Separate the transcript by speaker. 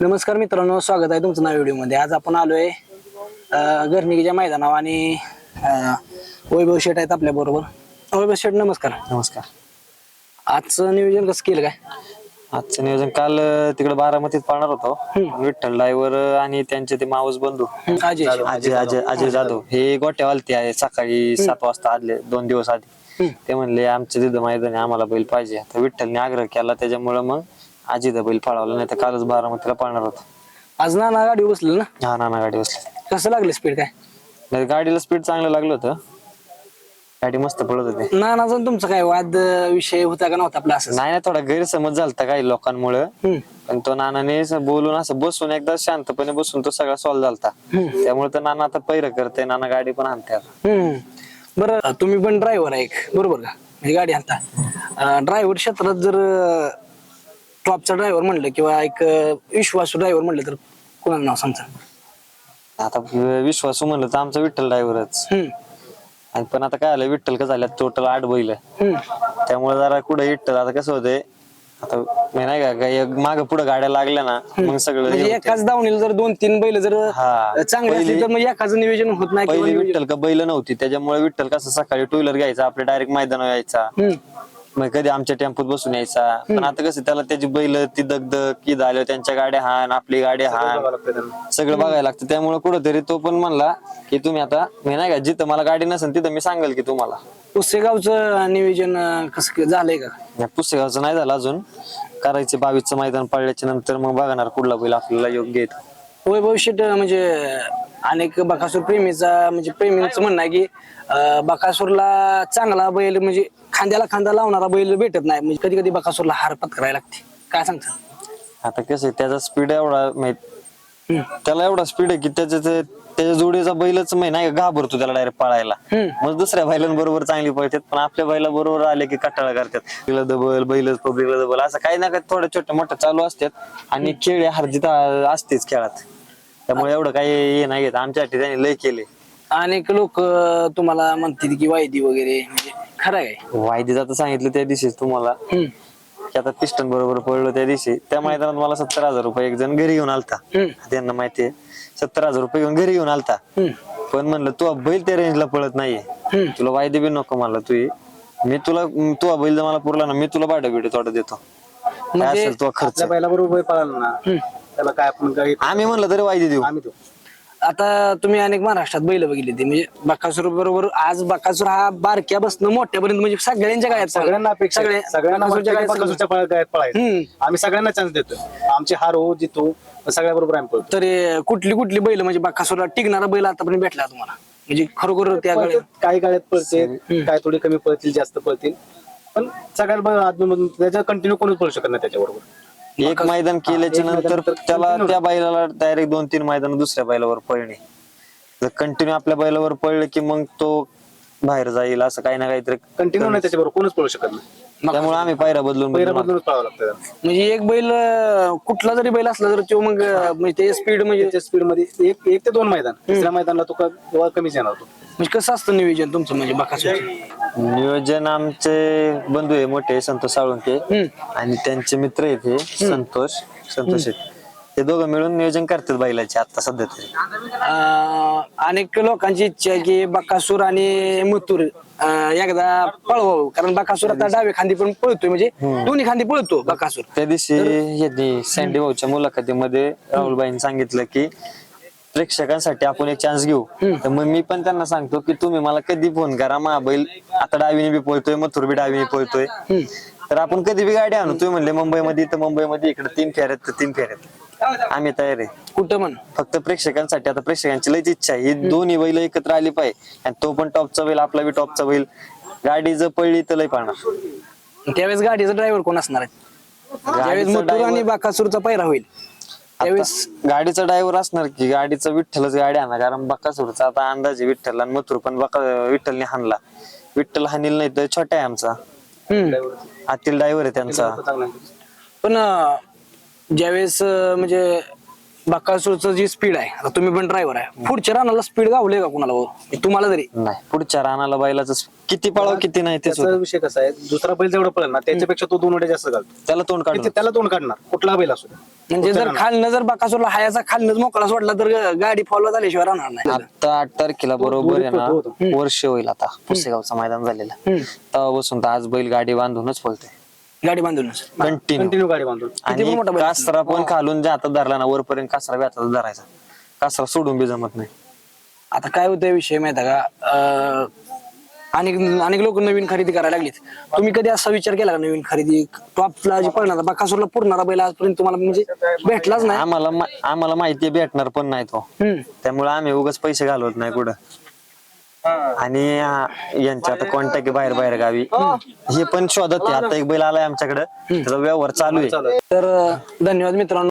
Speaker 1: नमस्कार मित्रांनो स्वागत आहे तुमचं नाव व्हिडिओमध्ये. आज आपण आलोय अं, गर्निकीच्या मैदानावर आणि वैभव शेठ आहेत आपल्या बरोबर. वैभव शेठ नमस्कार.
Speaker 2: नमस्कार.
Speaker 1: आजचं नियोजन कसं केलं काय?
Speaker 2: आजचं नियोजन काल तिकडे बारामतीत पाळणार होतो. विठ्ठल डायव्हर आणि त्यांचे ते मावस बंधू.
Speaker 1: हं, अजय.
Speaker 2: अजय अजय अजय जाधव. हे गोट्यावालते आहे सकाळी सात वाजता आले दोन दिवस आधी. ते म्हणले आमच्या तिथं मैदानी आम्हाला बैल पाहिजे. तर विठ्ठलने आग्रह केला त्याच्यामुळे मग आजीदा बैल पळवला नाही तर कालच बारामतीला पाळणार होतो.
Speaker 1: आज नाना गाडी बसलेलं ना?
Speaker 2: हा नाना गाडी बसली
Speaker 1: कसं लागलं स्पीड काय?
Speaker 2: नाही, गाडीला स्पीड चांगलं लागलं होतं. गाडी मस्त पळत होती.
Speaker 1: नानाचा आणि तुमचा काय वाद अं, विषय होता का नव्हता आपला असं?
Speaker 2: नाही थोडा गैरसमज झालता काही लोकांमुळे. पण तो नानाने असं बोलून असं बसून एकदा शांतपणे बसून तो सगळा सॉल्व झालता. त्यामुळे तर नाना आता पैर करते नाना गाडी पण आणते आता.
Speaker 1: बरं तुम्ही पण ड्रायव्हर आहे एक. बरोबर का? म्हणजे गाडी आणता. ड्रायव्हर क्षेत्रात जर टॉपचा ड्रायव्हर म्हणलं किंवा एक विश्वासू ड्रायव्हर म्हणलं तर कोणाला नाव सांगता?
Speaker 2: आता विश्वासू म्हणलं तर आमचा विठ्ठल ड्रायव्हरच
Speaker 1: हम्म,
Speaker 2: आणि पण आता काय आलं विठ्ठल का झाल्यात टोटल आठ बैल.
Speaker 1: हम्म.
Speaker 2: त्यामुळे जरा कुठं विठ्ठल आता कसं होतंय आता मी नाही का माग पुढे गाड्या लागल्या ना मग सगळं हे
Speaker 1: म्हणजे
Speaker 2: होतंय.
Speaker 1: एकाच दावणीला जर दोन तीन बैल जर
Speaker 2: हा.
Speaker 1: चांगले असले तर मग एकाच नियोजन होत नाही किंवा
Speaker 2: पहिली
Speaker 1: नियोजन-
Speaker 2: विठ्ठल का बैल नव्हती त्याच्यामुळे विठ्ठल कसं सकाळी टू व्हीलर घ्यायचा आपल्या डायरेक्ट मैदानावर यायचा.
Speaker 1: हम्म,
Speaker 2: मग कधी आमच्या टेम्पोत बसून यायचा. पण आता कसं त्याला त्याची बैल ती दगदग की झालं त्यांच्या गाड्या हान आपली गाडी हान. सगळं बघायला लागतं. त्यामुळे कुठंतरी तो पण म्हणला की तुम्ही आता मी नाही का जिथं मला गाडी नसेल तिथं मी सांगेल की तुम्हाला.
Speaker 1: पुसेगावचं नियोजन अं, कसं काय झालंय का?
Speaker 2: या पुस्तकाचं नाही झालं अजून. करायचे बावीसचं मैदान पडल्याच्या नंतर मग बघणार कुठला बैल आपल्याला योग्य येतो
Speaker 1: वैभव शेट म्हणजे अनेक बकासूर प्रेमीचा म्हणजे प्रेमीचं म्हणणं आहे की अं, बकासूरला चांगला बैल म्हणजे खांद्याला खांदा लावणारा बैल भेटत नाही. म्हणजे कधी कधी बकासूरला हार पत्करायला लागते. काय सांगता?
Speaker 2: आता कसं आहे, त्याचा स्पीड एवढा माहीत त्याला एवढा स्पीड आहे की त्याच्या ते- त्याच्या जोडीचा बैलच माहिती नाही का घाबरतो त्याला डायरेक्ट पळायला.
Speaker 1: हम्म.
Speaker 2: मग दुसऱ्या बैलांबरोबर चांगली पळतात पण आपल्या बैला बरोबर आले की कटाळा करतात. तिला दबल बैलच पब्लिकला दबल असं काही ना काही थोड्या छोट्या मोठ्या चालू असतात. आणि खेळ हरजित असतेच खेळात. त्यामुळे एवढं काही हे नाही घेत आमच्यासाठी त्यांनी लय केले.
Speaker 1: अनेक लोक तुम्हाला म्हणतील की वायदी वगैरे. खरं आहे
Speaker 2: आता सांगितलं त्या दिवशी तुम्हाला.
Speaker 1: हम्म,
Speaker 2: की आता पिस्टन बरोबर पडलो त्या दिवशी. त्या मैदानात मला सत्तर हजार रुपये एक जण घरी घेऊन आलता.
Speaker 1: हम्म,
Speaker 2: त्यांना माहितीये सत्तर हजार रुपये घेऊन घरी घेऊन आलता.
Speaker 1: हम्म,
Speaker 2: पण म्हणलं तू बैल त्या रेंजला पळत नाहीये.
Speaker 1: हम्म.
Speaker 2: तुला वायदे बी नको म्हणलं तू ये. मी तुला तू बैल जर मला पुरला ना मी तुला भाडं बिडे थोडं देतो. काय
Speaker 1: म्हणजे
Speaker 2: असेल तो खर्च.
Speaker 3: पहिला बरोबर पळाला ना. त्याला काय आपण काही
Speaker 2: आम्ही म्हणलं तरी वायदे देऊ.
Speaker 3: आम्ही देऊ.
Speaker 1: आता तुम्ही अनेक महाराष्ट्रात बैल बघितली ते. म्हणजे बकासूर बरोबर आज बकासूर हा बारक्या बसणं मोठ्यापर्यंत म्हणजे सगळ्यांच्या गायात
Speaker 3: सगळ्यांना अपेक्षा आहे.
Speaker 1: सगळ्या-
Speaker 3: सगळ्यांना
Speaker 1: बकासूरच्या
Speaker 3: वाटतं की
Speaker 1: गायात
Speaker 3: बकासूरच्या पळा- गायत पळायचं.
Speaker 1: हम्म.
Speaker 3: आम्ही सगळ्यांना चान्स देतो आमची हार हो जितो सगळ्या बरोबर आम्ही पळतो
Speaker 1: तरी कुठली कुठली बैल म्हणजे बकासूरला टिकणारा बैल आतापर्यंत भेटला तुम्हाला? म्हणजे खरोखर त्या गाड्या
Speaker 3: काही गाड्यात पळते. काय थोडी कमी पळतील जास्त पळतील. पण सगळ्या आदमधून त्याच्या कंटिन्यू कोणीच पळू शकत नाही त्याच्याबरोबर.
Speaker 2: एक मैदान केल्याच्यानंतर त्याला त्या बैलाला डायरेक्ट दोन तीन मैदान दुसऱ्या बैलावर पळणे. जर कंटिन्यू आपल्या बैलावर पळलं की मग तो बाहेर जाईल असं काही ना काहीतरी
Speaker 3: कंटिन्यू नाही त्याच्याबरोबर कोणच पळू शकत नाही.
Speaker 2: त्यामुळे आम्ही पायऱ्या बदलून
Speaker 3: पहिला
Speaker 2: बदलून
Speaker 3: बदलूनच पळावं लागतं त्याला.
Speaker 1: म्हणजे एक बैल अं, कुठला जरी बैल असला तर तो मग अं, म्हणजे ते स्पीड म्हणजे
Speaker 3: त्याच्या स्पीडमध्ये एक एक ते दोन मैदान. तिसऱ्या मैदानाला तो का- कमीच येणार तो.
Speaker 1: म्हणजे कसं असतं नियोजन तुमचं म्हणजे बकासूर
Speaker 2: नियोजन आमचे बंधू आहे मोठे संतोष साळुंके. आणि त्यांचे मित्र आहेत हे संतोष संतोष आहेत. ते दोघं मिळून नियोजन करतात बैलाचे आता सध्या तरी.
Speaker 1: अनेक लोकांची इच्छा आहे की बकासूर आणि मुतूर अं, एकदा पळवावं. कारण बकासूर आता डावे खांदी पण पळतोय म्हणजे दोन्ही खांदी पळतो बकासूर.
Speaker 2: त्या दिवशी यांनी सँडी भाऊच्या मुलाखतीमध्ये राहुलबाईंनी सांगितलं की प्रेक्षकांसाठी आपण एक चान्स घेऊ. तर मग मी पण त्यांना सांगतो की तुम्ही मला कधी फोन करा. मा बैल आता डावीने बी पळतोय मथुर बी डावीने पळतोय. तर आपण कधी बी गाडी आणू. तुम्ही म्हणले मुंबईमध्ये तर मुंबईमध्ये इकडे तीन फेऱ्यात तर तीन फेऱ्यात आम्ही तयार आहे.
Speaker 1: कुठं म्हण?
Speaker 2: फक्त प्रेक्षकांसाठी आता प्रेक्षकांची लईच इच्छा आहे. ही दोन्ही बैल एकत्र आली पाहिजे. आणि तो पण टॉपचा बैल आपला बी टॉपचा बैल. गाडी जर पडली तर लई पाळणार
Speaker 1: त्यावेळेस गाडीचा ड्रायव्हर कोण असणार आहे? त्यावेळेस
Speaker 2: गाडीचा
Speaker 1: मुतूर आणि बकासूरचा पैरा होईल. त्यावेळेस
Speaker 2: गाडीचा ड्रायव्हर असणार की गाडीचं विठ्ठलच गाडी आणा कारण बक्कासूरचा आता अंदाज आहे विठ्ठल आणि मथुर पण बका विठ्ठलने हाणला विठ्ठल हानील नाही तर छोटा आहे आमचा
Speaker 1: हम्म.
Speaker 2: आतील ड्रायव्हर आहे त्यांचा.
Speaker 1: पण अं, ज्यावेळेस अं, म्हणजे बकासूरचं जी स्पीड आहे आता तुम्ही पण ड्रायव्हर आहे. पुढच्या रानाला स्पीड गावले का कुणाला हो? तुम्हाला तरी?
Speaker 2: नाही पुढच्या रानाला बैलाच किती पळाव किती नाही तेच
Speaker 3: त्याचा. विषय कसा आहे दुसरा बैल जेवढा पळेल ना त्याच्यापेक्षा तो दोन उड्या जास्त घालतो.
Speaker 2: त्याला तोंड काढून
Speaker 3: त्याला दोन काढणार कुठला बैल असू दे.
Speaker 1: म्हणजे जर खालनं जर बकासूरला हायाचा खालनच मोकळा सोडला तर ग- गाडी फॉलो झाल्याशिवाय राहणार नाही.
Speaker 2: आता आठ तारखेला बरोबर आहे ना वर्ष होईल आता पुसेगावचं मैदान झालेलं. तेव्हापासून तर आज बैल गाडी बांधूनच पळतोय.
Speaker 1: गाडी बांधूनच
Speaker 2: कंटिन्यू
Speaker 3: कंटिन्यू गाडी बांधून.
Speaker 1: किती पण
Speaker 2: आणि
Speaker 1: मोठा बैल
Speaker 2: कासरा पण खालून जे हातात धरला ना वरपर्यंत कासरा बी हातात धरायचा. कासरा सोडून बी जमत नाही.
Speaker 1: आता काय होतंय विषय माहिती आहे का? अं, अनेक अनेक लोक नवीन खरेदी करायला लागलीत. तुम्ही कधी असा विचार केला का नवीन खरेदी? टॉपला जे पळणार बकासूरला पुरणारा बैल आजपर्यंत तुम्हाला म्हणजे भेटलाच नाही?
Speaker 2: आम्हाला मा- आम्हाला माहिती भेटणार पण नाही तो.
Speaker 1: हम्म.
Speaker 2: त्यामुळे आम्ही उगाच पैसे घालवत नाही कुठं. आणि आ, यांचे आता कॉन्टॅक्ट बाहेर बाहेर गावी? हे पण शोधत आहे. आता एक बैल आलाय आमच्याकडे. त्याचा व्यवहार चालू आहे.
Speaker 1: तर धन्यवाद मित्रांनो.